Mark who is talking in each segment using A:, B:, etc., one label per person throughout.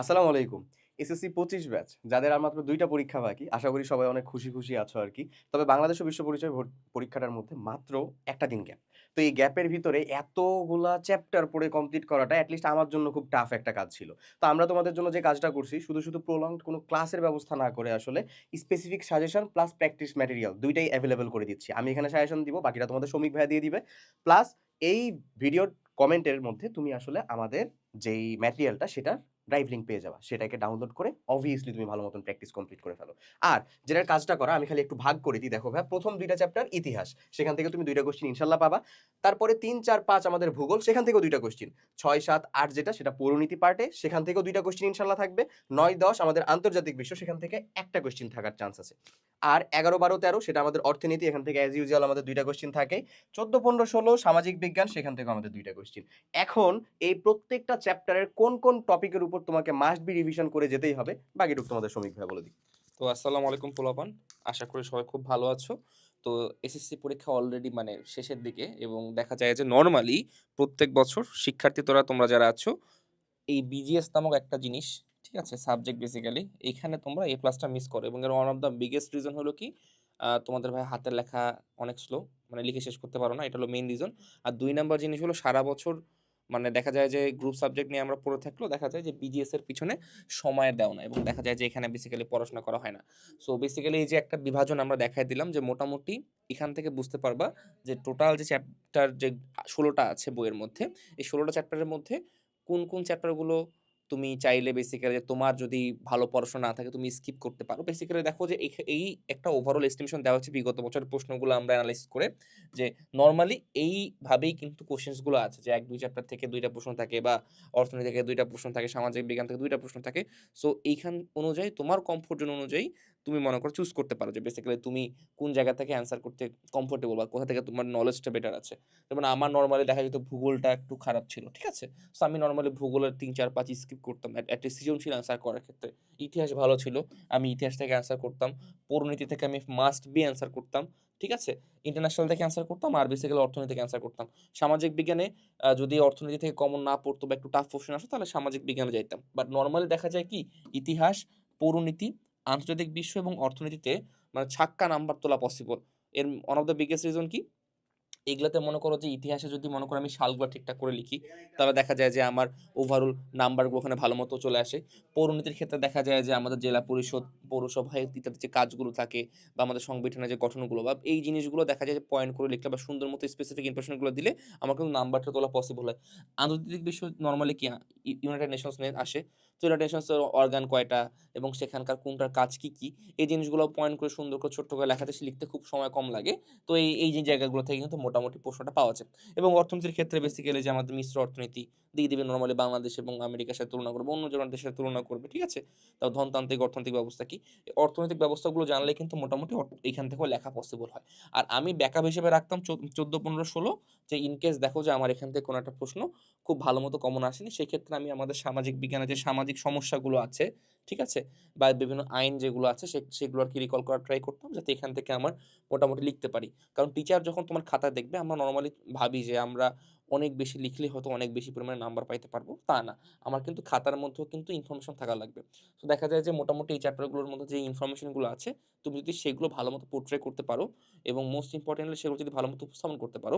A: আসসালামু আলাইকুম। এসএসসি পঁচিশ ব্যাচ, যাদের আর মাত্র দুইটা পরীক্ষা বাকি, আশা করি সবাই অনেক খুশি খুশি আছো আর কি। তবে বাংলাদেশ ও বিশ্ব পরিচয় পরীক্ষাটার মধ্যে মাত্র একটা দিন গ্যাপ তো এই গ্যাপের ভিতরে এতগুলা চ্যাপ্টার পড়ে কমপ্লিট করাটা অ্যাটলিস্ট আমার জন্য খুব টাফ একটা কাজ ছিল। তো আমরা তোমাদের জন্য যে কাজটা করছি, শুধু শুধু প্রলং কোনো ক্লাসের ব্যবস্থা না করে আসলে specific suggestion plus practice material দুইটাই অ্যাভেলেবেল করে দিচ্ছি। আমি এখানে সাজেশন দিব, বাকিটা তোমাদের শ্রমিক ভাইয়া দিয়ে দিবে। প্লাস এই ভিডিওর কমেন্টের মধ্যে তুমি আসলে আমাদের যেই ম্যাটেরিয়ালটা সেটা ড্রাইভ লিঙ্ক পেয়ে যাবা। সেটাকে ডাউনলোড করে অবভিয়াসলি তুমি ভালো মতন প্র্যাকটিস কমপ্লিট করে ফেলো। আর যেটার কাজটা করা, আমি খালি একটু ভাগ করে দিই, দেখো ভাই প্রথম দুইটা চ্যাপ্টার ইতিহাস। সেখান থেকে তুমি দুইটা কোশ্চিন ইনশাল্লাহ পাবা। তারপরে তিন, চার, পাঁচ আমাদের ভূগোল, সেখান থেকেও দুইটা কোশ্চিন ছয়, সাত, আট যেটা, সেটা পৌরনীতি পার্টে সেখান থেকেও দুইটা কোশ্চিন ইনশাল্লাহ থাকবে। নয়, দশ আমাদের আন্তর্জাতিক বিশ্ব, সেখান থেকে একটা কোশ্চিন থাকার চান্স আছে। আর এগারো, বারো, তেরো, সেটা আমাদের অর্থনীতি, এখান থেকে অ্যাজ ইউজুয়াল আমাদের দুইটা কোশ্চিন থাকে। চোদ্দ, পনেরো, ষোলো, সামাজিক বিজ্ঞান, সেখান থেকে আমাদের দুইটা কোশ্চিন এখন এই প্রত্যেকটা চ্যাপ্টারের কোন কোন টপিকের উপর তোমাকে মাস্ট বি রিভিশন করে যেতেই হবে। বাকিটুকু তোমাদের শ্রমিক ভাই বলে দিই।
B: তো আসসালামু আলাইকুম পোলাপান আশা করি সবাই খুব ভালো আছো। তো এসএসসি পরীক্ষা অলরেডি মানে শেষের দিকে এবং দেখা যায় যে নর্মালি প্রত্যেক বছর শিক্ষার্থী তোরা তোমরা যারা আছো, এই বিজিএস নামক একটা জিনিস, ঠিক আছে সাবজেক্ট বেসিক্যালি এইখানে তোমরা এ প্লাসটা মিস করো এবং এর one of the biggest reason হলো কি তোমাদের ভাই হাতের লেখা অনেক স্লো মানে লিখে শেষ করতে পারো না, এটা হলো মেইন রিজন আর দুই নাম্বার জিনিস হলো সারা বছর মানে দেখা যায় যে গ্রুপ সাবজেক্ট নিয়ে আমরা পড়ে থাকলেও দেখা যায় যে বিজিএস এর পিছনে সময় দেও না এবং দেখা যায় যে এখানে বেসিক্যালি পড়াশোনা করা হয় না। সো বেসিক্যালি এই যে একটা বিভাজন আমরা দেখাই দিলাম যে মোটামুটি এখান থেকে বুঝতে পারবা যে টোটাল যে চ্যাপ্টার যে ষোলোটা আছে বইয়ের মধ্যে, এই ষোলোটা চ্যাপ্টারের মধ্যে কোন কোন চ্যাপ্টারগুলো তুমি চাইলে বেসিক্যালি তোমার যদি ভালো পড়াশোনা না থাকে তুমি স্কিপ করতে পারো। বেসিক্যালি দেখো যে এই একটা ওভারঅল এস্টিমেশন দেওয়া হচ্ছে বিগত বছরের প্রশ্নগুলো আমরা অ্যানালাইসিস করে যে নর্মালি এইভাবেই কিন্তু কোশ্চেন্সগুলো আছে যে এক, দুই চ্যাপ্টার থেকে দুইটা প্রশ্ন থাকে বা অর্থনীতি থেকে দুইটা প্রশ্ন থাকে, সামাজিক বিজ্ঞান থেকে দুইটা প্রশ্ন থাকে। সো এইখান অনুযায়ী তোমার কমফোর্ট জোন অনুযায়ী তুমি মনে করো চুজ করতে পারো যে বেসিক্যালি তুমি কোন জায়গা থেকে অ্যান্সার করতে কমফোর্টেবল বা কোথা থেকে তোমার নলেজটা বেটার আছে। যেমন আমার নর্মালি দেখা যেত ভূগোলটা একটু খারাপ ছিল, ঠিক আছে? সো আমি নর্মালি ভূগোলের তিন, চার পাঁচ স্কিপ করতাম। একটা সৃজনশীল অ্যান্সার করার ক্ষেত্রে। ইতিহাস ভালো ছিল, আমি ইতিহাস থেকে অ্যান্সার করতাম। পরিণীতি থেকে আমি মাস্ট বি অ্যান্সার করতাম, ঠিক আছে? ইন্টারন্যাশনাল থেকে অ্যান্সার করতাম আর বেসিক্যালি অর্থনীতি থেকে অ্যান্সার করতাম। সামাজিক বিজ্ঞানে যদি অর্থনীতি থেকে কমন না পড়তো বা একটু টাফ কোশ্চেন আসতো তাহলে সামাজিক বিজ্ঞানে যাইতাম। বাট নর্মালি দেখা যায় কি, ইতিহাস, পৌরনীতি আন্তর্জাতিক বিশ্ব এবং অর্থনীতিতে মানে ছাক্কা নাম্বার তোলা পসিবল এর one of the biggest reason কি? এগুলাতে মনে করো যে ইতিহাসে যদি মনে করো আমি সালগুলো ঠিকঠাক করে লিখি, তাহলে দেখা যায় যে আমার ওভারঅল নাম্বারগুলো ওখানে ভালো মতো চলে আসে। পৌরনীতির ক্ষেত্রে দেখা যায় যে আমাদের জেলা পরিষদ, পৌরসভা ইত্যাদি যে কাজগুলো থাকে বা আমাদের সংবিধানের যে গঠনগুলো বা এই জিনিসগুলো দেখা যায় যে পয়েন্ট করে লিখলে বা সুন্দর মতো স্পেসিফিক ইনফরমেশনগুলো দিলে আমার কিন্তু নাম্বারটা তোলা পসিবল হয়। আন্তর্জাতিক বিশ্ব নর্মালি কি, ইউনাইটেড নেশনস আসে। ইউনাইটেড অর্গান কয়টা এবং সেখানকার কোনটার কাজ কি কি, এই জিনিসগুলো পয়েন্ট করে সুন্দর করে ছোট্ট করে লেখাতে লিখতে খুব সময় কম লাগে। তো এই এই যে জায়গাগুলো থেকে কিন্তু মোটামুটি প্রশ্নটা পাওয়া যায়। এবং অর্থনীতির ক্ষেত্রে বেসিক্যালি যে আমাদের মিশ্র অর্থনীতি দিয়ে দিবে নর্মালি বাংলাদেশ এবং আমেরিকার সাথে তুলনা করবে, অন্য জনের দেশের তুলনা করবে, ঠিক আছে? তাও ধনতান্ত্রিক অর্থনৈতিক ব্যবস্থা কি? অর্থনৈতিক ব্যবস্থাগুলো জানলে কিন্তু মোটামুটি এখান থেকেও লেখা পসিবল হয়। আর আমি ব্যাকআপ হিসেবে রাখতাম চোদ্দ, পনেরো, ষোলো, যে ইনকেস দেখো যে আমার এখান থেকে কোনো একটা প্রশ্ন খুব ভালো মতো কমন আসেনি, সেক্ষেত্রে আমি আমাদের সামাজিক বিজ্ঞানের যে সামাজিক সমস্যাগুলো আছে, ঠিক আছে? বা বিভিন্ন আইন যেগুলো আছে সেগুলো আর কি রিকল করার ট্রাই করতাম যাতে এখান থেকে আমার মোটামুটি লিখতে পারি। কারণ টিচার যখন তোমার খাতা দেখবে, আমরা নর্মালি ভাবি যে আমরা অনেক বেশি লিখলে হয়তো অনেক বেশি পরিমাণে নাম্বার পাইতে পারব, তা না। আমার কিন্তু খাতার মধ্যেও কিন্তু ইনফরমেশন থাকা লাগবে। তো দেখা যায় যে মোটামুটি এই চ্যাপ্টারগুলোর মধ্যে যে ইনফরমেশনগুলো আছে, তুমি যদি সেগুলো ভালো মতো পোর্ট্রে করতে পারো এবং মোস্ট ইম্পর্টেন্টলি সেগুলো যদি ভালো মতো উপস্থাপন করতে পারো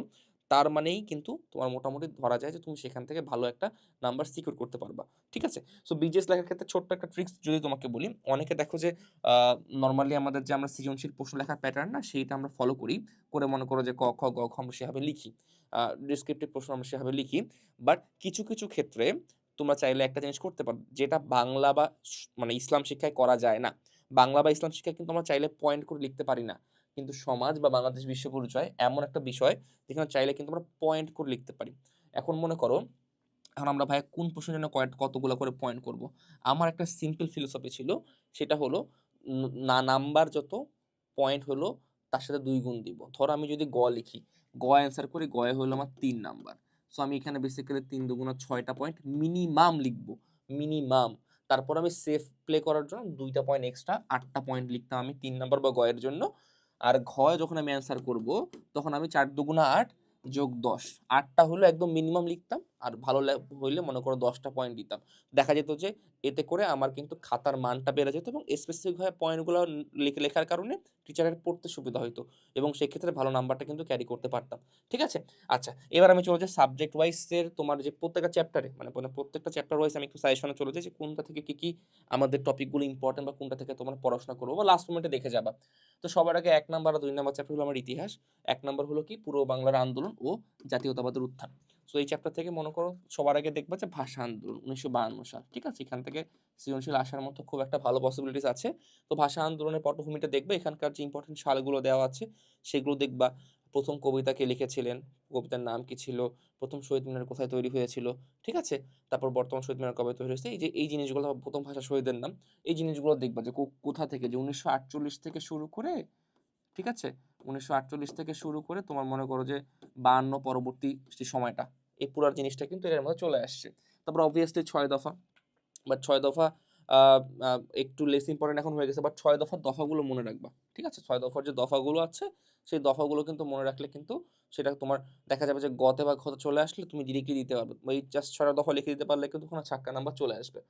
B: তার মানেই কিন্তু তোমার মোটামুটি ধরা যায় যে তুমি সেখান থেকে ভালো একটা নাম্বার সিকিউর করতে পারবা। ঠিক আছে? সো বিজেস লেখার ক্ষেত্রে ছোট্ট একটা ট্রিক্স যদি তোমাকে বলি, অনেকে দেখো যে নর্মালি আমাদের যে আমরা সৃজনশীল প্রশ্ন লেখার প্যাটার্ন না, সেইটা আমরা ফলো করি। করে মনে করো যে ক, খ, গ, খ আমরা সেভাবে লিখি। ডিসক্রিপটিভ প্রশ্ন আমরা সেভাবে লিখি। বাট কিছু কিছু ক্ষেত্রে তোমরা চাইলে একটা জিনিস করতে পারো, যেটা বাংলা বা মানে ইসলাম শিক্ষায় করা যায় না। বাংলা বা ইসলাম শিক্ষায় কিন্তু আমরা চাইলে পয়েন্ট করে লিখতে পারি না। কিন্তু সমাজ বা বাংলাদেশ বিশ্ব পরিচয় এমন একটা বিষয় যেখানে চাইলে কিন্তু আমরা পয়েন্ট করে লিখতে পারি। এখন মনে করো, এখন আমরা ভাই কোন প্রশ্নের জন্য কতগুলো করে পয়েন্ট করব? আমার একটা সিম্পল ফিলোসফি ছিল, সেটা হলো না নাম্বার যত পয়েন্ট হলো তার সাথে দুই গুণ দিব। ধরো আমি যদি গ লিখি, গ অ্যান্সার করি গয়ে হলো আমার তিন নাম্বার। সো আমি এখানে বেসিক্যালি তিন দুগুণা ছয়টা পয়েন্ট মিনিমাম লিখব মিনিমাম তারপর আমি সেফ প্লে করার জন্য দুইটা পয়েন্ট এক্সট্রা আটটা পয়েন্ট লিখতাম আমি তিন নাম্বার বা গয়ের জন্য। আর ঘয় যখন আমি অ্যান্সার করব, তখন আমি চার দুগুণা আট যোগ দশ। আটটা হলো একদম মিনিমাম লিখতাম। আর ভালো হইলে মনে করো দশটা পয়েন্ট দিতাম। দেখা যেত যে এতে করে আমার কিন্তু খাতার মানটা বেড়ে যেত এবং স্পেসিফিকভাবে পয়েন্টগুলো লিখে, লেখার কারণে টিচারের পড়তে সুবিধা হইতো এবং সেক্ষেত্রে ভালো নাম্বারটা কিন্তু ক্যারি করতে পারতাম। ঠিক আছে? আচ্ছা এবার আমি চলে যাই সাবজেক্ট ওয়াইজ এর তোমার যে প্রত্যেকটা চ্যাপ্টারে মানে মানে প্রত্যেকটা চ্যাপ্টার ওয়াইজ আমি একটু সাজেশনে চলে যাই যে কোনটা থেকে কী কী আমাদের টপিকগুলো ইম্পোর্টেন্ট বা কোনটা থেকে তোমার পড়াশোনা করব বা লাস্ট মোমেন্টে দেখে যাবা। তো সবার আগে এক নাম্বার আর দুই নাম্বার চ্যাপ্টার হলো আমার ইতিহাস। এক নাম্বার হলো কি পূর্ব বাংলার আন্দোলন ও জাতীয়তাবাদের উত্থান। সো এই চ্যাপ্টার থেকে মনে করো সবার আগে দেখবা যে ভাষা আন্দোলন ১৯৫২ সাল। ঠিক আছে? এখান থেকে সৃজনশীল আসার মতো খুব একটা ভালো পসিবিলিটিস আছে। তো ভাষা আন্দোলনের পটভূমিটা দেখবে, এখানকার যে ইম্পোর্টেন্ট সালগুলো দেওয়া আছে, সেগুলো দেখবা। প্রথম কবিতা কে লিখেছিলেন? কবিতার নাম কি ছিল? প্রথম শহীদ মিনার কোথায় তৈরি হয়েছিল? ঠিক আছে? তারপর বর্তমান শহীদ মিনার কবে তৈরি হয়েছে? এই যে, এই জিনিসগুলো, প্রথম ভাষা শহীদের নাম। এই জিনিসগুলো দেখবা যে কোথা থেকে যে ১৯৪৮ থেকে শুরু করে, ঠিক আছে? ১৯৪৮ থেকে শুরু করে তোমার মনে করো যে ৫২ পরবর্তী সময়টা, এই পুরা জিনিসটা কিন্তু এর মধ্যে চলে আসছে। তারপর অবভিয়াসলি ছয় দফা। বা ছয় দফা একটু লেস ইম্পোর্টেন্ট এখন হয়ে গেছে। বাট ছয় দফার দফাগুলো মনে রাখবা। ঠিক আছে? ছয় দফার যে দফাগুলো আছে, সেই দফাগুলো কিন্তু মনে রাখলে কিন্তু সেটা তোমার দেখা যাবে যে গতে বা ঘ চলে আসলে তুমি ডিরেক্টলি দিতে পারবে। এই জাস্ট ৬ টা দফা লিখে দিতে পারলে কিন্তু ওখানে ছাক্কা নাম্বার চলে আসবে।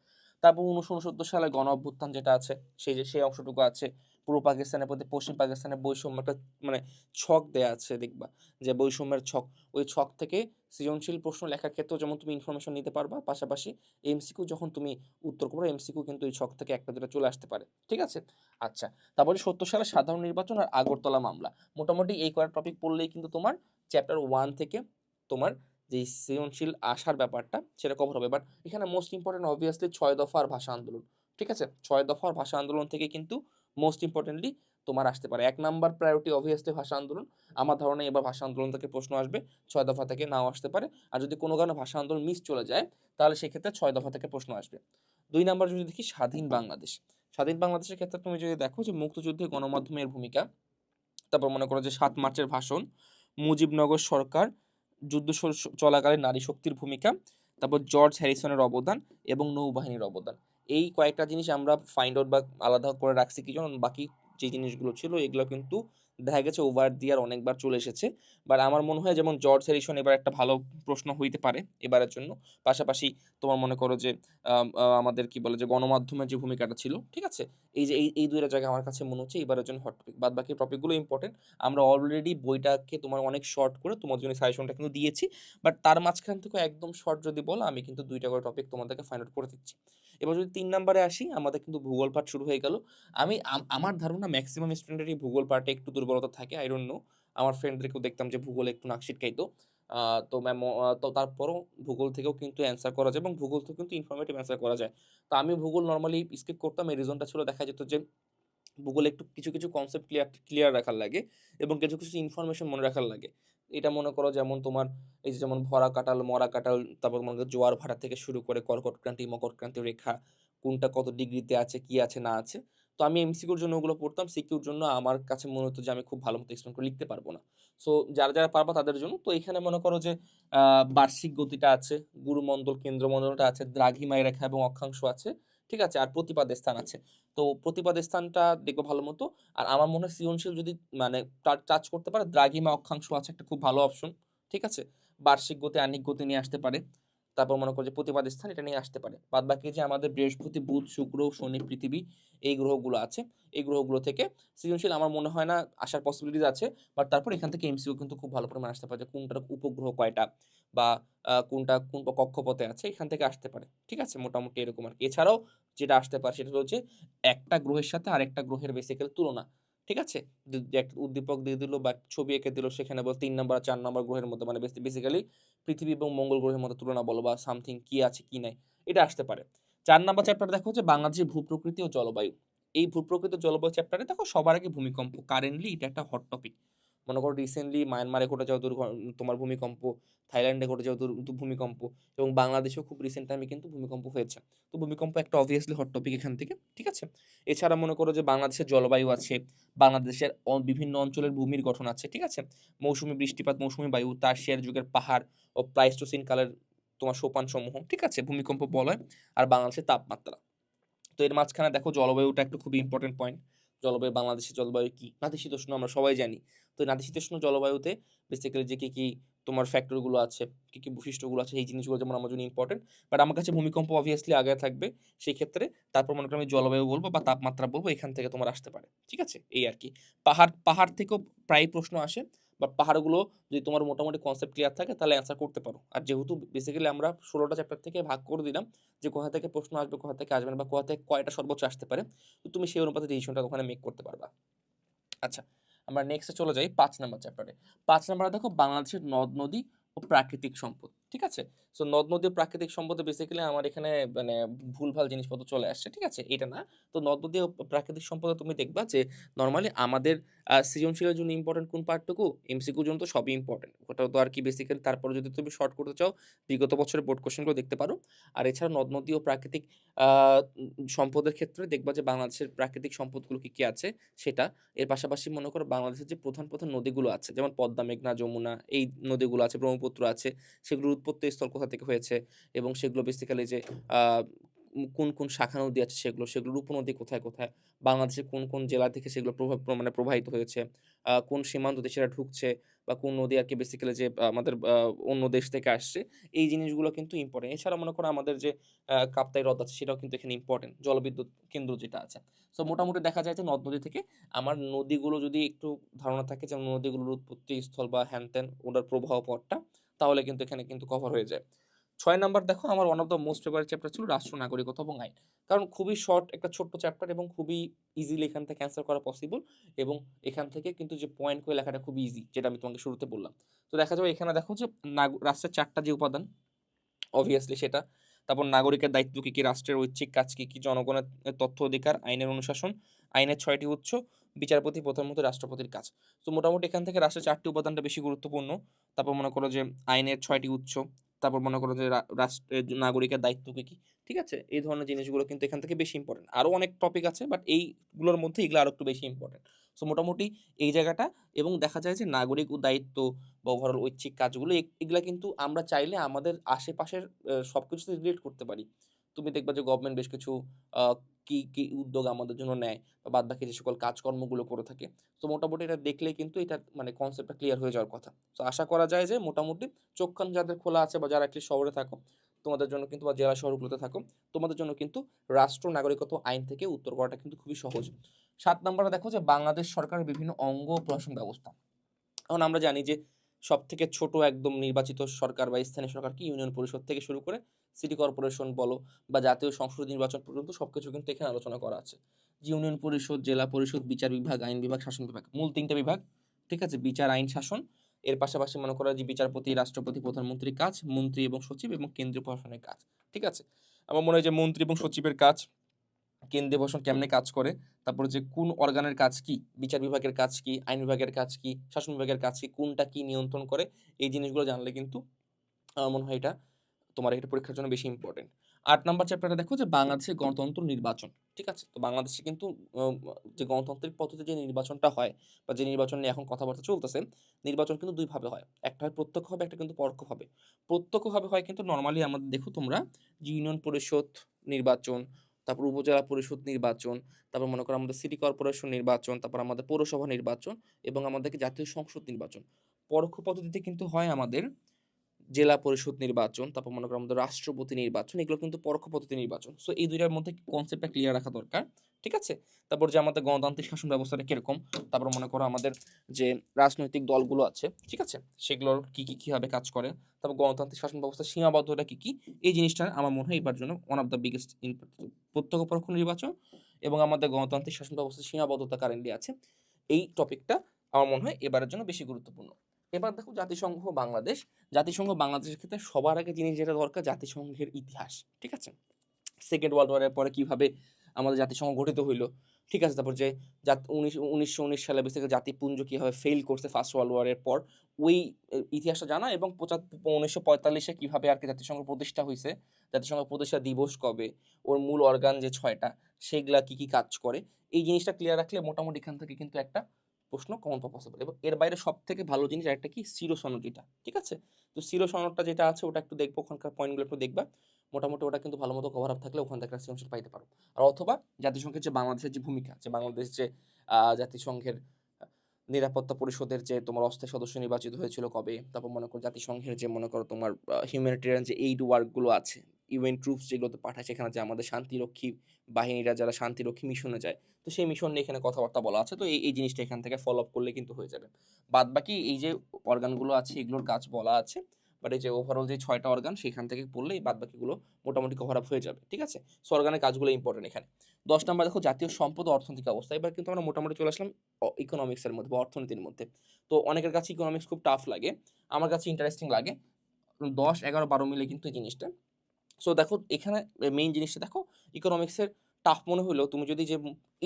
B: তারপর ১৯৬৯ সালে গণ অভ্যুত্থান যেটা আছে, সেই যে, সেই অংশটুকু আছে। পূর্ব পাকিস্তানের প্রতি পশ্চিম পাকিস্তানের বৈষম্য একটা মানে ছক দেয়া আছে দেখবা যে বৈষম্যের ছক। ওই ছক থেকে সৃজনশীল প্রশ্ন লেখার ক্ষেত্রেও যেমন তুমি ইনফরমেশন নিতে পারবা, পাশাপাশি এমসিকিউ যখন তুমি উত্তর করবা এমসিকিউ কিন্তু এই ছক থেকে ১ টা ২ টা চলে আসতে পারে। ঠিক আছে? আচ্ছা তারপরে ৭০ সালে সাধারণ নির্বাচন আর আগরতলা মামলা। মোটামুটি এই কয়টা টপিক পড়লেই কিন্তু তোমার চ্যাপ্টার ওয়ান থেকে তোমার যেই সৃজনশীল আসার ব্যাপারটা সেটা কভার হবে। বাট এখানে মোস্ট ইম্পোর্টেন্ট অবভিয়াসলি ৬ দফা আর ভাষা আন্দোলন। ঠিক আছে? ছয় দফার ভাষা আন্দোলন থেকে কিন্তু মোস্ট ইম্পর্টেন্টলি তোমার আসতে পারে। এক নাম্বার প্রায়োরিটি অবভিয়াসলি ভাষা আন্দোলন। আমার ধারণা এবার ভাষা আন্দোলন থেকে প্রশ্ন আসবে। ছয় দফা থেকে নাও আসতে পারে। আর যদি কোনো কারণে ভাষা আন্দোলন মিস চলে যায় তাহলে সেক্ষেত্রে ছয় দফা থেকে প্রশ্ন আসবে। দুই নাম্বার যদি দেখি স্বাধীন বাংলাদেশ। স্বাধীন বাংলাদেশের ক্ষেত্রে তুমি যদি দেখো যে মুক্তিযুদ্ধে গণমাধ্যমের ভূমিকা, তারপর মনে করো যে সাত মার্চের ভাষণ, মুজিবনগর সরকার, যুদ্ধ স চলাকালীন নারী শক্তির ভূমিকা, তারপর জর্জ হ্যারিসনের অবদান এবং নৌবাহিনীর অবদান। এই কয়েকটা জিনিস আমরা ফাইন্ড আউট বা আলাদা করে রাখছি কি জন্য বাকি যে জিনিসগুলো ছিল এগুলো কিন্তু দেখা গেছে ওভার দি ইয়ার অনেকবার চলে এসেছে। বাট আমার মনে হয় যেমন জর্জ হ্যারিসন এবার একটা ভালো প্রশ্ন হইতে পারে এবারের জন্য। পাশাপাশি তোমার মনে করো যে আমাদের কি বলে যে গণমাধ্যমের যে ভূমিকাটা ছিল, ঠিক আছে? এই যে এই এই ২ টা জায়গা আমার কাছে মনে হচ্ছে এবারের জন্য হট টপিক। বাদ বাকি টপিকগুলো ইম্পোর্টেন্ট। আমরা অলরেডি বইটাকে তোমার অনেক শর্ট করে তোমার জন্য সাজেশনটা কিন্তু দিয়েছি। বাট তার মাঝখান থেকে একদম শর্ট যদি বলো আমি কিন্তু দুইটা করে টপিক তোমাদেরকে ফাইন্ড আউট করে দিচ্ছি। এবার যদি তিন নাম্বারে আসি, আমাদের কিন্তু ভূগোল পাঠ শুরু হয়ে গেল। আমি আমার ধারণা মেক্সিমাম স্টুডেন্টেরই ভূগোল পাঠে একটু দুর্বলতা থাকে। I don't know. আমার ফ্রেন্ডদেরকেও দেখতাম যে ভূগোল একটু নাক ছিটকাইতো তো ম্যাম তো তারপরও ভূগোল থেকেও কিন্তু অ্যান্সার করা যায় এবং ভূগোল থেকেও কিন্তু ইনফরমেটিভ অ্যান্সার করা যায়। তো আমি ভূগোল নর্মালি স্কিপ করতাম। এই রিজনটা ছিল দেখা যেত যে ভূগোলে একটু কিছু, কিছু কনসেপ্ট ক্লিয়ার ক্লিয়ার রাখার লাগে এবং কিছু, কিছু ইনফরমেশন মনে রাখার লাগে। এটা মনে করো যেমন তোমার এই যে যেমন ভরা কাঁঠাল, মরা কাঁঠাল, তারপর মনে করো জোয়ার ভাটা থেকে শুরু করে কর্কট ক্রান্তি, মকর ক্রান্তি রেখা, কোনটা কত ডিগ্রিতে আছে, কি আছে না আছে। তো আমি এমসিকিউর জন্য ওগুলো পড়তাম। সিকিউর জন্য আমার কাছে মনে হতো যে আমি খুব ভালো মতো এক্সপ্লেইন করে লিখতে পারব না। সো যারা, যারা পারবা তাদের জন্য। তো এখানে মনে করো যে বার্ষিক গতিটা আছে, গুরুমণ্ডল, কেন্দ্রমণ্ডলটা আছে, দ্রাঘিমায় রেখা এবং অক্ষাংশ আছে। ঠিক আছে? আর প্রতিপাদ্যের স্থান আছে। তো প্রতিপাদ্যের স্থানটা দেখবা ভালো মতো। আর আমার মনে হয় সৃজনশীল যদি মানে টাচ করতে পারে দ্রাঘিমা অক্ষাংশ আছে একটা খুব ভালো অপশন। ঠিক আছে? বার্ষিক গতি, আহ্নিক গতি নিয়ে আসতে পারে। তারপর মনে করো যে স্থান এটা নিয়ে আসতে পারে। বাদবাকি যে আমাদের বৃহস্পতি, বুধ, শুক্র, শনি, পৃথিবী এই গ্রহগুলো আছে। এই গ্রহগুলো থেকে সৃজনশীল আমার মনে হয় না আসার পসিবিলিটিস আছে। বাট তারপর এখান থেকে এমসিও কিন্তু খুব ভালো পরিমাণে আসতে পারে যে কোনটার উপগ্রহ কয়টা বা কোনটা কোন কক্ষপথে আছে এখান থেকে আসতে পারে। ঠিক আছে? মোটামুটি এরকম আরকি। এছাড়াও যেটা আসতে পারে সেটা হচ্ছে একটা গ্রহের সাথে আরেকটা গ্রহের বেসিক্যাল তুলনা। ঠিক আছে? উদ্দীপক দিয়ে দিল বা ছবি এঁকে দিল সেখানে বলে ৩ নাম্বার ৪ নাম্বার গ্রহের মধ্যে মানে বেসি বেসিক্যালি পৃথিবী এবং মঙ্গল গ্রহের মধ্যে তুলনা বলো বা সামথিং কি আছে কি নাই, এটা আসতে পারে। চার নম্বর চ্যাপ্টারে দেখো যে বাংলাদেশের ভূপ্রকৃতি ও জলবায়ু। এই ভূপ্রকৃতি জলবায়ু চ্যাপ্টারে দেখো সবার আগে ভূমিকম্প। কারেন্টলি এটা একটা হট টপিক। মনে করো রিসেন্টলি মায়ানমারে ঘটে যাওয়া দুর্ঘ তোমার ভূমিকম্প, থাইল্যান্ডে ঘটে যাওয়া ভূমিকম্প এবং বাংলাদেশেও খুব রিসেন্ট টাইমে কিন্তু ভূমিকম্প হয়েছে। তো ভূমিকম্প একটা অবভিয়াসলি হট টপিক এখান থেকে। ঠিক আছে? এছাড়া মনে করো যে বাংলাদেশের জলবায়ু আছে, বাংলাদেশের বিভিন্ন অঞ্চলের ভূমির গঠন আছে। ঠিক আছে? মৌসুমী বৃষ্টিপাত, মৌসুমী বায়ু, টারশিয়ারি যুগের পাহাড় ও প্লাইস্টোসিন কালের তোমার সোপান সমূহ ঠিক আছে? ভূমিকম্প বলয় আর বাংলাদেশের তাপমাত্রা। তো এর মাঝখানে দেখো জলবায়ুটা একটু খুবই ইম্পোর্টেন্ট পয়েন্ট। জলবায়ু বাংলাদেশের জলবায়ু কি? নাতিশীতোষ্ণ আমরা সবাই জানি। তো নাতিশীতোষ্ণ জলবায়ুতে বেসিক্যালি যে কী কি তোমার ফ্যাক্টরগুলো আছে, কী কী বৈশিষ্ট্যগুলো আছে, এই জিনিসগুলো যেমন আমার জন্য ইম্পর্টেন্ট বাট আমার কাছে ভূমিকম্প অবভিয়াসলি আগে থাকবে, সেই ক্ষেত্রে তারপর মনে করো আমি জলবায়ু বলব বা তাপমাত্রা বলব, এখান থেকে তোমার আসতে পারে, ঠিক আছে? এই আর কি। পাহাড় পাহাড় থেকেও প্রায় প্রশ্ন আসে বা পাহাড়গুলো যদি তোমার মোটামুটি কনসেপ্ট ক্লিয়ার থাকে, তাহলে অ্যান্সার করতে পারো। আর যেহেতু বেসিক্যালি আমরা ষোলোটা চ্যাপ্টার থেকে ভাগ করে দিলাম, যে কোথা থেকে প্রশ্ন আসবে, কোথা থেকে আসবে না, বা কোথা থেকে কয়টা সর্বোচ্চ আসতে পারে, তো তুমি সেই অনুপাতে ডিসিশনটা ওখানে মেক করতে পারবা। আচ্ছা আমরা নেক্সটে চলে যাই পাঁচ নম্বর চ্যাপ্টারে পাঁচ নম্বরে দেখো বাংলাদেশের নদ নদী ও প্রাকৃতিক সম্পদ। ঠিক আছে? সো নদ নদী ও প্রাকৃতিক সম্পদে বেসিক্যালি আমার এখানে মানে ভুলভাল জিনিসপত্র চলে আসছে, ঠিক আছে? এটা না। তো নদ নদী প্রাকৃতিক সম্পদে তুমি দেখবা যে নর্মালি আমাদের সৃজনশীলের জন্য ইম্পর্টেন্ট কোন পার্টটুকু? এমসিকিউর জন্য তো সবই ইম্পর্টেন্ট ওটা তো আর কি বেসিক্যালি তারপরে যদি তুমি শর্ট করতে চাও, বিগত বছরের বোর্ড কোশ্চেনগুলো দেখতে পারো। আর এছাড়া নদ নদী ও প্রাকৃতিক সম্পদের ক্ষেত্রে দেখবা যে বাংলাদেশের প্রাকৃতিক সম্পদগুলো কী কী আছে? সেটা। এর পাশাপাশি মনে করো বাংলাদেশের যে প্রধান প্রধান নদীগুলো আছে, যেমন পদ্মা, মেঘনা, যমুনা, এই নদীগুলো আছে, ব্রহ্মপুত্র আছে, সেগুলোর উৎপত্তি স্থল কোথা থেকে হয়েছে এবং সেগুলো বেসিক্যালি যে কোন কোন শাখা নদী আছে সেগুলো সেগুলোর উপনদী কোথায় কোথায়? বাংলাদেশের কোন কোন জেলা থেকে সেগুলো প্রভাব মানে প্রবাহিত হয়েছে? কোন সীমান্ত সেটা ঢুকছে বা কোন নদী আর কি বেসিক্যালি যে আমাদের অন্য দেশ থেকে আসছে, এই জিনিসগুলো কিন্তু ইম্পর্টেন্ট এছাড়া মনে করো আমাদের যে কাপ্তাই হ্রদ আছে সেটাও কিন্তু এখানে ইম্পর্টেন্ট জলবিদ্যুৎ কেন্দ্র যেটা আছে। সো মোটামুটি দেখা যায় যে নদ নদী থেকে আমার নদীগুলো যদি একটু ধারণা থাকে যে, নদীগুলোর উৎপত্তি স্থল বা হ্যান ত্যান ওটার প্রবাহ পথটা তাহলে কিন্তু এখানে কিন্তু কভার হয়ে যায়। ছয় নাম্বার দেখো, আমার one of the most favourite chapter ছিল রাষ্ট্র নাগরিকত্ব এবং আইন। কারণ খুবই শর্ট একটা ছোট্ট চ্যাপ্টার এবং খুবই ইজিলি এখান থেকে অ্যান্সার করা পসিবল এবং এখান থেকে কিন্তু যে পয়েন্ট করে লেখাটা খুব ইজি যেটা আমি তোমাকে শুরুতে বললাম। তো দেখা যাবে এখানে দেখো যে রাষ্ট্রের চারটা যে উপাদান অবভিয়াসলি সেটা, তারপর নাগরিকের দায়িত্ব কী কী, রাষ্ট্রের ঐচ্ছিক কাজ কী কী, জনগণের তথ্য অধিকার, আইনের অনুশাসন, আইনের ছয়টি উৎস, বিচারপতি প্রধানমন্ত্রী, রাষ্ট্রপতির কাজ। তো মোটামুটি এখান থেকে রাষ্ট্রের চারটি উপাদানটা বেশি গুরুত্বপূর্ণ। তারপর মনে করো যে আইনের ছয়টি উৎস, তারপর মনে করো যে রাষ্ট্রের নাগরিকের দায়িত্ব কী কী? ঠিক আছে? এই ধরনের জিনিসগুলো কিন্তু এখান থেকে বেশি ইম্পর্টেন্ট আরও অনেক টপিক আছে বাট এইগুলোর মধ্যে এগুলো আরও একটু বেশি ইম্পর্টেন্ট সো মোটামুটি এই জায়গাটা এবং দেখা যায় যে নাগরিক ও দায়িত্ব বা ওভারঅল ঐচ্ছিক কাজগুলো এগ- এগুলা কিন্তু আমরা চাইলে আমাদের আশেপাশের সব কিছুতে রিলেট করতে পারি। তুমি দেখবা যে গভর্নমেন্ট বেশ কিছু কি কি উদ্যোগ আমাদের জন্য নেয় বা বাদ বাকি যে সকল কাজকর্মগুলো করে থাকে। তো মোটামুটি এটা দেখলেই কিন্তু এটা মানে কনসেপ্টটা ক্লিয়ার হয়ে যাওয়ার কথা। তো আশা করা যায় যে মোটামুটি চোখ কান যাদের খোলা আছে বা যারা একটি শহরে থাকো, তোমাদের জন্য কিন্তু বা জেলা শহরগুলোতে থাকো, তোমাদের জন্য কিন্তু রাষ্ট্র, নাগরিকত্ব আইন থেকে উত্তর করাটা কিন্তু খুবই সহজ। সাত নম্বরে দেখো যে বাংলাদেশ সরকারের বিভিন্ন অঙ্গ প্রশাসন ব্যবস্থা। এখন আমরা জানি যে সব থেকে ছোট একদম নির্বাচিত সরকার বা স্থানীয় সরকার কি? ইউনিয়ন পরিষদ থেকে শুরু করে সিটি কর্পোরেশন বলো বা জাতীয় সংসদ নির্বাচন পর্যন্ত সব কিছু কিন্তু এখানে আলোচনা করা আছে। ইউনিয়ন পরিষদ, জেলা পরিষদ, বিচার বিভাগ, আইন বিভাগ, শাসন বিভাগ, মূল তিনটা বিভাগ, ঠিক আছে? বিচার, আইন, শাসন। এর পাশাপাশি মনে করা যে বিচারপতি, রাষ্ট্রপতি, প্রধানমন্ত্রীর কাজ, মন্ত্রী এবং সচিব এবং কেন্দ্রীয় প্রশাসনের কাজ, ঠিক আছে? আমার মনে হয় যে মন্ত্রী এবং সচিবের কাজ কেন্দ্রীয় প্রশাসন কেমনে কাজ করে? তারপরে যে কোন অর্গানের কাজ কি? বিচার বিভাগের কাজ কি? আইন বিভাগের কাজ কি? শাসন বিভাগের কাজ কি? কোনটা কি নিয়ন্ত্রণ করে? এই জিনিসগুলো জানলে কিন্তু আমার মনে হয় এটা তোমার এটা পরীক্ষার জন্য বেশি ইম্পর্টেন্ট আট নাম্বার চ্যাপ্টারে দেখো যে বাংলাদেশের গণতন্ত্র নির্বাচন, ঠিক আছে? তো বাংলাদেশে কিন্তু যে গণতান্ত্রিক পদ্ধতিতে যে নির্বাচনটা হয় বা যে নির্বাচন নিয়ে এখন কথাবার্তা চলতেছে, নির্বাচন কিন্তু দুইভাবে হয়। একটা হয় প্রত্যক্ষ হবে, একটা কিন্তু পরোক্ষ হবে। প্রত্যক্ষভাবে হয় কিন্তু নর্মালি আমাদের, দেখো তোমরা ইউনিয়ন পরিষদ, নির্বাচন তারপর উপজেলা পরিষদ নির্বাচন, তারপর মনে করো আমাদের সিটি কর্পোরেশন নির্বাচন, তারপর আমাদের পৌরসভা নির্বাচন এবং আমাদেরকে জাতীয় সংসদ নির্বাচন। পরোক্ষ পদ্ধতিতে কিন্তু হয় আমাদের জেলা পরিষদ নির্বাচন, তারপর মনে করো আমাদের রাষ্ট্রপতি নির্বাচন, এগুলো কিন্তু পরোক্ষ পদ্ধতি নির্বাচন। সো এই দুইটার মধ্যে কনসেপ্টটা ক্লিয়ার রাখা দরকার। ঠিক আছে? তারপর যে আমাদের গণতান্ত্রিক শাসন ব্যবস্থাটা কীরকম? তারপর মনে করো আমাদের যে রাজনৈতিক দলগুলো আছে, ঠিক আছে? সেগুলোর কী কী কীভাবে কাজ করে? তারপর গণতান্ত্রিক শাসন ব্যবস্থার সীমাবদ্ধতা কী কী? এই জিনিসটা আমার মনে হয় এবার জন্য ওয়ান অফ দ্য বিগেস্ট প্রত্যক্ষ পরোক্ষ নির্বাচন এবং আমাদের গণতান্ত্রিক শাসন ব্যবস্থার সীমাবদ্ধতা কারেন্টলি আছে। এই টপিকটা আমার মনে হয় এবারের জন্য বেশি গুরুত্বপূর্ণ। এবার দেখো জাতিসংঘ বাংলাদেশ। জাতিসংঘ বাংলাদেশের ক্ষেত্রে সবার আগে জিনিস যেটা দরকার জাতিসংঘের ইতিহাস, ঠিক আছে? সেকেন্ড ওয়ার্ল্ড ওয়ারের পরে কীভাবে আমাদের জাতিসংঘ গঠিত হইল। ঠিক আছে, তারপর যে জাত উনিশ, উনিশশো উনিশ সালে বেসিক্যালি জাতিপুঞ্জ কীভাবে ফেল করছে ফার্স্ট ওয়ার্ল্ড ওয়ারের পর, ওই ইতিহাসটা জানা এবং পঁচাত্তর, উনিশশো পঁয়তাল্লিশে কীভাবে আর কি জাতিসংঘ প্রতিষ্ঠা হয়েছে জাতিসংঘ প্রতিষ্ঠা দিবস কবে, ওর মূল অর্গান যে ছয়টা, সেগুলা কি কি কাজ করে, এই জিনিসটা ক্লিয়ার রাখলে মোটামুটি এখান থেকে কিন্তু একটা প্রশ্ন কমন পসিবল এবং এর বাইরে সব থেকে ভালো জিনিস একটা কি? সিরো সনদ যেটা, ঠিক আছে? তো সিরো সনদটা যেটা আছে, ওটা একটু দেখব, ওখানকার পয়েন্টগুলো একটু দেখবা। মোটামুটি ওটা কিন্তু ভালো মতো কভার আপ থাকলে ওখান থেকে একটা পাইতে পারো। আর অথবা জাতিসংঘের যে বাংলাদেশের যে ভূমিকা, যে বাংলাদেশ যে জাতিসংঘের নিরাপত্তা পরিষদের যে তোমার অস্থায়ী সদস্য নির্বাচিত হয়েছিল কবে, তারপর মনে করো জাতিসংঘের যে মনে করো তোমার হিউম্যানিটেরিয়ান যে এইড ওয়ার্কগুলো আছে ইউএন ট্রুপস যেগুলোতে পাঠায় সেখানে যে আমাদের শান্তিরক্ষী বাহিনীরা যারা শান্তিরক্ষী মিশনে যায়, তো সেই মিশন নিয়ে এখানে কথাবার্তা বলা আছে, তো এই এই জিনিসটা এখান থেকে ফলো আপ করলে কিন্তু হয়ে যাবে। বাদ বাকি এই যে অর্গানগুলো আছে, এগুলোর কাজ বলা আছে বাট এই যে ওভারঅল যে ছয়টা অর্গান সেখান থেকে পড়লে এই বাদ বাকিগুলো মোটামুটি কভার আপ হয়ে যাবে, ঠিক আছে? সো অর্গানের কাজগুলো ইম্পর্টেন্ট এখানে। দশ নম্বর, দেখো, জাতীয় সম্পদ অর্থনৈতিক অবস্থা। এবার কিন্তু আমরা মোটামুটি চলে আসলাম ইকোনমিক্সের মধ্যে বা অর্থনীতির মধ্যে। তো, অনেকের কাছে ইকোনমিক্স খুব টাফ লাগে, আমার কাছে ইন্টারেস্টিং লাগে। দশ, এগারো, বারো মিলে কিন্তু এই জিনিসটা। সো দেখো, এখানে মেইন জিনিসটা, দেখো ইকোনমিক্সের টাফ মনে হলেও তুমি যদি যে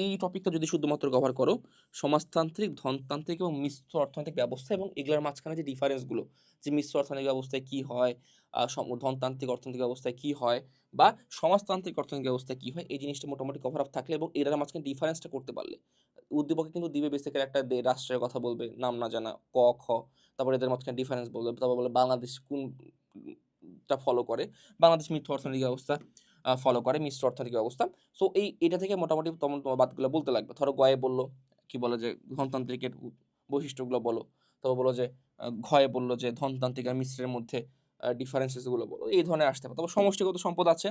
B: এই টপিকটা যদি শুধুমাত্র কভার করো, সমাজতান্ত্রিক, ধনতান্ত্রিক এবং মিশ্র অর্থনৈতিক ব্যবস্থা এবং এগুলোর মাঝখানে যে ডিফারেন্সগুলো যে মিশ্র অর্থনৈতিক ব্যবস্থায় কী হয় ধনতান্ত্রিক অর্থনৈতিক ব্যবস্থায় কী হয় বা সমাজতান্ত্রিক অর্থনৈতিক ব্যবস্থায় কী হয়, এই জিনিসটা মোটামুটি কভার আপ থাকলে এবং এটার মাঝখানে ডিফারেন্সটা করতে পারলে। উদ্দীপকে কিন্তু দিবে বেসিক্যালি একটা রাষ্ট্রের কথা বলবে, নাম না জানা, ক, খ, তারপরে এদের মাঝখানে ডিফারেন্স বলবে, তারপর বলে বাংলাদেশ কোনটা ফলো করে, বাংলাদেশ মিশ্র অর্থনৈতিক ব্যবস্থা ফলো করে, মিশ্র অর্থনৈতিক ব্যবস্থা সো এই, এটা থেকে মোটামুটি তোমার তোমার বাদগুলো বলতে লাগবে। ধরো গয়ে বলল, কি বলে যে ধনতান্ত্রিকের বৈশিষ্ট্যগুলো বলো। তারপর বলো যে ঘয়ে বলল যে, ধনতান্ত্রিক আর মিশ্রের মধ্যে ডিফারেন্সেসগুলো বলো। এই ধরনের আসতে পারে। তবে সমষ্টিগত সম্পদ আছে।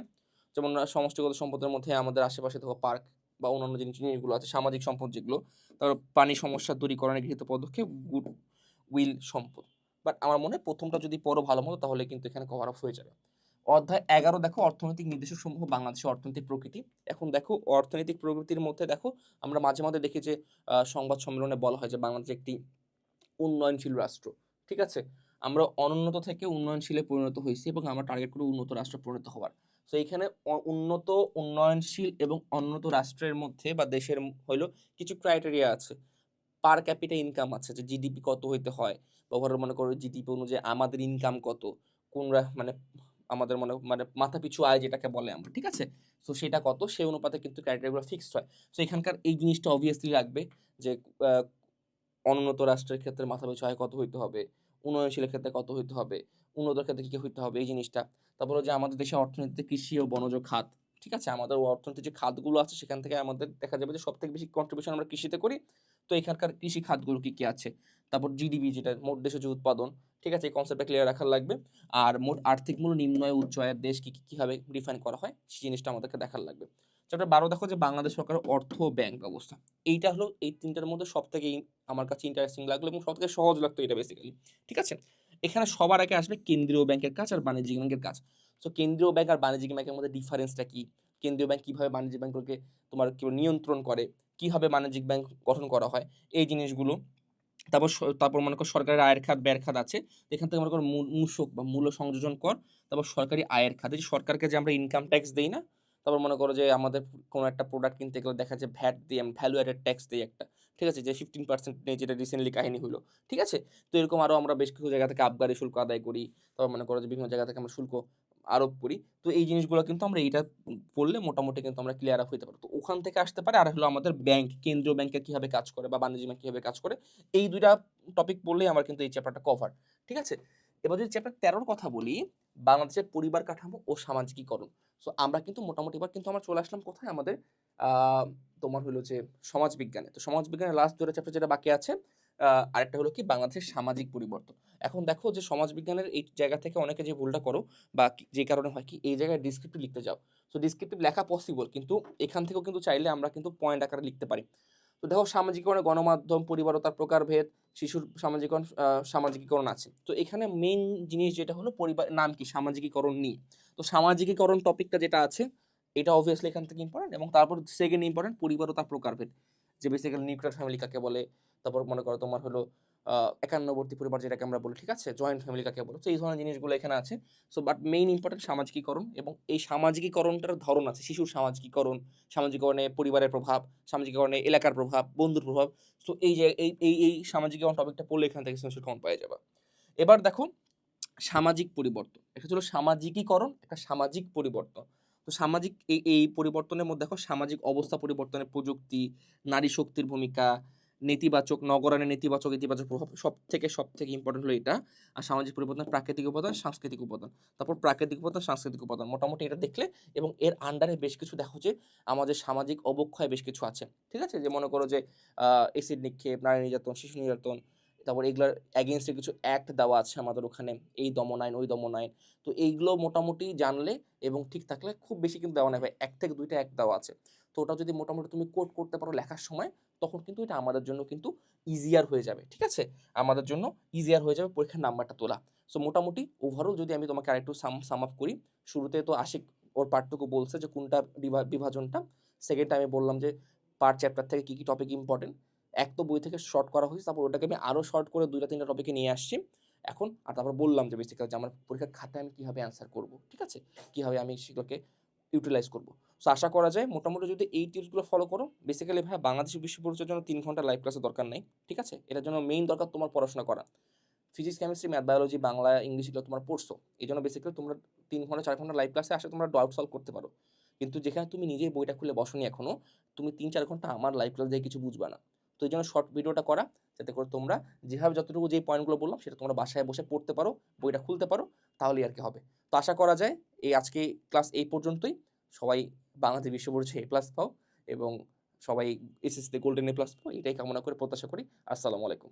B: যেমন সমষ্টিগত সম্পদের মধ্যে আমাদের আশেপাশে দেখো পার্ক বা অন্যান্য জিনিস, জিনিসগুলো আছে। সামাজিক সম্পদ যেগুলো। তারপর পানি সমস্যা দূরীকরণে গৃহীত পদক্ষেপ, গুড উইল সম্পদ। বাট আমার মনে হয় প্রথমটা যদি পড়ো ভালো মতো, তাহলে কিন্তু এখানে কভার আপ হয়ে যাবে। অধ্যায় এগারো, দেখো, অর্থনৈতিক নির্দেশক সমূহ বাংলাদেশের অর্থনৈতিক প্রকৃতি। এখন দেখো, অর্থনৈতিক প্রকৃতির মধ্যে দেখো, আমরা মাঝে মাঝে দেখি যে সংবাদ সম্মেলনে বলা হয় যে, বাংলাদেশ একটি উন্নয়নশীল রাষ্ট্র, ঠিক আছে? আমরা অনুন্নত থেকে উন্নয়নশীলে পরিণত হয়েছি এবং আমরা টার্গেট করি উন্নত রাষ্ট্র পরিণত হওয়ার। তো এইখানে অ- উন্নত, উন্নয়নশীল এবং উন্নত রাষ্ট্রের মধ্যে বা দেশের হইল কিছু ক্রাইটেরিয়া আছে। পার ক্যাপিটা ইনকাম আছে, যে জিডিপি কত হইতে হয়? বা মনে করো জিডিপি অনুযায়ী আমাদের ইনকাম কত? কোনরা মানে আমাদের মনে মানে মাথা পিছু আয় যেটাকে বলে আমরা, ঠিক আছে? তো সেটা কত? সেই অনুপাতে কিন্তু ক্রাইটেরিয়াগুলো ফিক্সড হয়। তো এখানকার এই জিনিসটা অবভিয়াসলি রাখবে যে অনুন্নত রাষ্ট্রের ক্ষেত্রে মাথা পিছু আয় কত হইতে হবে? উন্নয়নশীলের ক্ষেত্রে কত হইতে হবে? উন্নত ক্ষেত্রে কী হইতে হবে? এই জিনিসটা। তারপরে যে আমাদের দেশের অর্থনীতিতে কৃষি ও বনজ খাত, ঠিক আছে? আমাদের অর্থনীতির যে খাতগুলো আছে, সেখান থেকে আমাদের দেখা যাবে যে সব থেকে বেশি কন্ট্রিবিউশন আমরা কৃষিতে করি। তো এখানকার কৃষি খাতগুলো কী কী আছে? তারপর জিডিপি যেটা, মোট দেশের যে উৎপাদন, ঠিক আছে? এই কনসেপ্টটা ক্লিয়ার রাখার লাগবে। আর মোট আর্থিক মূল্য নিম্ন আয় উচ্চ আয়ের দেশ কী কীভাবে ডিফাইন করা হয়, সেই জিনিসটা আমাদেরকে দেখার লাগবে। চ্যাপ্টার বারো, দেখো যে বাংলাদেশ সরকারের অর্থ ব্যাংক ব্যবস্থা। এইটা হলো এই তিনটার মধ্যে সব থেকে আমার কাছে ইন্টারেস্টিং লাগল এবং সব থেকে সহজ লাগতো এটা বেসিক্যালি ঠিক আছে? এখানে সবার আগে আসবে কেন্দ্রীয় ব্যাংকের কাজ আর বাণিজ্যিক ব্যাংকের কাজ। তো কেন্দ্রীয় ব্যাংক আর বাণিজ্যিক ব্যাংকের মধ্যে ডিফারেন্সটা কি? কেন্দ্রীয় ব্যাংক কীভাবে বাণিজ্যিক ব্যাংকগুলোকে তোমার কি বলে নিয়ন্ত্রণ করে? কীভাবে বাণিজ্যিক ব্যাংক গঠন করা হয়, এই জিনিসগুলো। তারপর তারপর মনে করো সরকারের আয়ের খাত, ব্যয়ের খাত আছে। এখান থেকে মনে করো মূসক বা মূল্য সংযোজন কর। তারপর সরকারি আয়ের খাত। এই সরকারকে যে আমরা ইনকাম ট্যাক্স দেই না, তারপর মনে করো যে আমাদের কোনো একটা প্রোডাক্ট কিনতে গেলে দেখা যায় ভ্যাট দিয়ে ভ্যালু অ্যাডেড ট্যাক্স দিই একটা। ঠিক আছে? যে ফিফটিন পার্সেন্ট নিয়ে যেটা রিসেন্টলি কাহিনী হলো ঠিক আছে? তো এরকম আরও আমরা বেশ কিছু জায়গা থেকে আবগারি শুল্ক আদায় করি। তারপর মনে করো যে বিভিন্ন জায়গা থেকে আমরা শুল্ক আরোপ করি। তো এই জিনিসগুলো কিন্তু আমরা এইটা পড়লে মোটামুটি কিন্তু আমরা ক্লিয়ার আপ হইতে পারি তো ওখান থেকে আসতে পারে আর হলো আমাদের ব্যাংক কেন্দ্রীয় ব্যাংকে কীভাবে কাজ করে বা বাণিজ্য ব্যাংক কীভাবে কাজ করে, এই দুইটা টপিক পড়লেই আমার কিন্তু এই চ্যাপ্টারটা কভার ঠিক আছে? এবার যদি চ্যাপ্টার তেরোর কথা বলি, বাংলাদেশের পরিবার কাঠামো ও সামাজিকীকরণ। সো আমরা কিন্তু মোটামুটি এবার কিন্তু আমরা চলে আসলাম কোথায়? আমাদের তোমার হলো যে সমাজবিজ্ঞানে। তো সমাজবিজ্ঞানের লাস্ট দুটো চ্যাপ্টার যেটা বাকি আছে আরেকটা হলো কি বাংলাদেশের সামাজিক পরিবর্তন। এখন দেখো যে সমাজ বিজ্ঞানের এই জায়গা থেকে অনেকে যে ভুলটা করো বা যে কারণে হয় কি, এই জায়গায় ডিসক্রিপটিভ লিখতে যাও। সো ডিসক্রিপটিভ লেখা পসিবল কিন্তু এখান থেকেও কিন্তু চাইলে আমরা কিন্তু পয়েন্ট আকারে লিখতে পারি। তো দেখো সামাজিকীকরণে গণমাধ্যম পরিবার ও তার প্রকারভেদ, শিশুর সামাজিকরণ সামাজিকীকরণ আছে। তো এখানে মেইন জিনিস যেটা হলো পরিবার নাম কি? সামাজিকীকরণ নিয়ে। তো সামাজিকীকরণ টপিকটা যেটা আছে, এটা অবভিয়াসলি এখান থেকে ইম্পর্টেন্ট এবং তারপর সেকেন্ড ইম্পর্টেন্ট পরিবার ও তার প্রকারভেদ। যে বেসিক্যালি নিউক্লিয়ার ফ্যামিলি কাকে বলে তারপর মনে করো তোমার হলো একান্নবর্তী পরিবার যেটাকে আমরা বলি, ঠিক আছে? জয়েন্ট ফ্যামিলি কাকে বলো? তো এই ধরনের জিনিসগুলো এখানে আছে। সো বাট মেইন ইম্পর্টেন্ট সামাজিকীকরণ এবং এই সামাজিকীকরণটার ধরন আছে। শিশুর সামাজিকীকরণ, সামাজিকীকরণে পরিবারের প্রভাব, সামাজিকীকরণে এলাকার প্রভাব, বন্ধুর প্রভাব। তো এই যে, এই এই এই সামাজিকীকরণ টপিকটা পড়লে এখান থেকে সেন্সর পাওয়া যাবে। এবার দেখো, সামাজিক পরিবর্তন। এটা ছিল সামাজিকীকরণ, একটা সামাজিক পরিবর্তন। তো সামাজিক, এই এই পরিবর্তনের মধ্যে দেখো, সামাজিক অবস্থা পরিবর্তনের প্রযুক্তি, নারী শক্তির ভূমিকা নেতিবাচক নগরায়নের নেতিবাচক, ইতিবাচক প্রভাব সব থেকে সব থেকে ইম্পর্টেন্ট হলো এটা। আর সামাজিক পরিবর্তন, প্রাকৃতিক উপাদান, সাংস্কৃতিক উপাদান। তারপর প্রাকৃতিক উপাদান, সাংস্কৃতিক উপাদান। মোটামুটি এটা দেখলে এবং এর আন্ডারে বেশ কিছু দেখো যে, আমাদের সামাজিক অবক্ষয় বেশ কিছু আছে। ঠিক আছে? যে মনে করো যে এসিড নিক্ষেপ, নারী নির্যাতন, শিশু নির্যাতন, তারপর এগুলোর অ্যাগেনস্টে কিছু অ্যাক্ট দেওয়া আছে আমাদের ওখানে। এই দমন আইন ওই দমন আইন তো এইগুলো মোটামুটি জানলে এবং ঠিক থাকলে খুব বেশি কিন্তু দেওয়া নেই ভাই। এক থেকে দুইটা অ্যাক্ট দেওয়া আছে। তো ওটা যদি মোটামুটি তুমি কোট করতে পারো লেখার সময় তখন কিন্তু এটা আমাদের জন্য কিন্তু ইজিয়ার হয়ে যাবে, ঠিক আছে? আমাদের জন্য ইজিয়ার হয়ে যাবে পরীক্ষার নাম্বারটা তোলা। সো মোটামুটি ওভারঅল যদি আমি তোমাকে আরেকটু সাম সাম আপ করি, শুরুতে তো আশিক ওর পার্টটুকু বলছে যে কোনটা বিভা- বিভাজনটা। সেকেন্ডটা আমি বললাম যে পার্ট চ্যাপ্টার থেকে কী কী টপিক ইম্পর্টেন্ট এক তো বই থেকে শর্ট করা হয়েছে, তারপর ওটাকে আমি আরও শর্ট করে দুইটা, তিনটা টপিকে নিয়ে আসছি। এখন, আর তারপর বললাম যে বেসিক্যালি যে আমার পরীক্ষার খাতায় আমি কীভাবে অ্যান্সার করব, ঠিক আছে? কীভাবে আমি সেগুলোকে ইউটিলাইজ করব। সো আশা করা যায় মোটামুটি যদি এই টিপসগুলো ফলো করো বেসিক্যালি ভাই বাংলাদেশি বিশ্ব পরিচয়ের জন্য তিন ঘণ্টা লাইভ ক্লাসের দরকার নেই, ঠিক আছে? এটার জন্য মেইন দরকার তোমার পড়াশোনা করা। Physics chemistry math biology Bangla, English এগুলো তোমার পড়ছো। এই জন্য বেসিক্যালি তোমরা তিন ঘণ্টা, চার ঘণ্টা লাইভ ক্লাসে আসে তোমরা ডাউট সলভ করতে পারো। কিন্তু যেখানে তুমি নিজেই বইটা খুলে বসনি এখনও, তুমি তিন, চার ঘণ্টা আমার লাইভ ক্লাস দিয়ে কিছু বুঝবা না। তো এই জন্য শর্ট ভিডিওটা করা, যাতে করে তোমরা যেভাবে যতটুকু যে পয়েন্টগুলো বললাম, সেটা তোমরা বাসায় বসে পড়তে পারো, বইটা খুলতে পারো, তাহলেই আর কি হবে। তো আশা করা যায় এই আজকে ক্লাস এই পর্যন্তই। সবাই বাংলাদেশ বিশ্ব পরিচয় এ প্লাস পাও এবং সবাই এসএসসিতে গোল্ডেন এ প্লাস পাও, এটাই কামনা করে, প্রত্যাশা করি। আসসালামু আলাইকুম।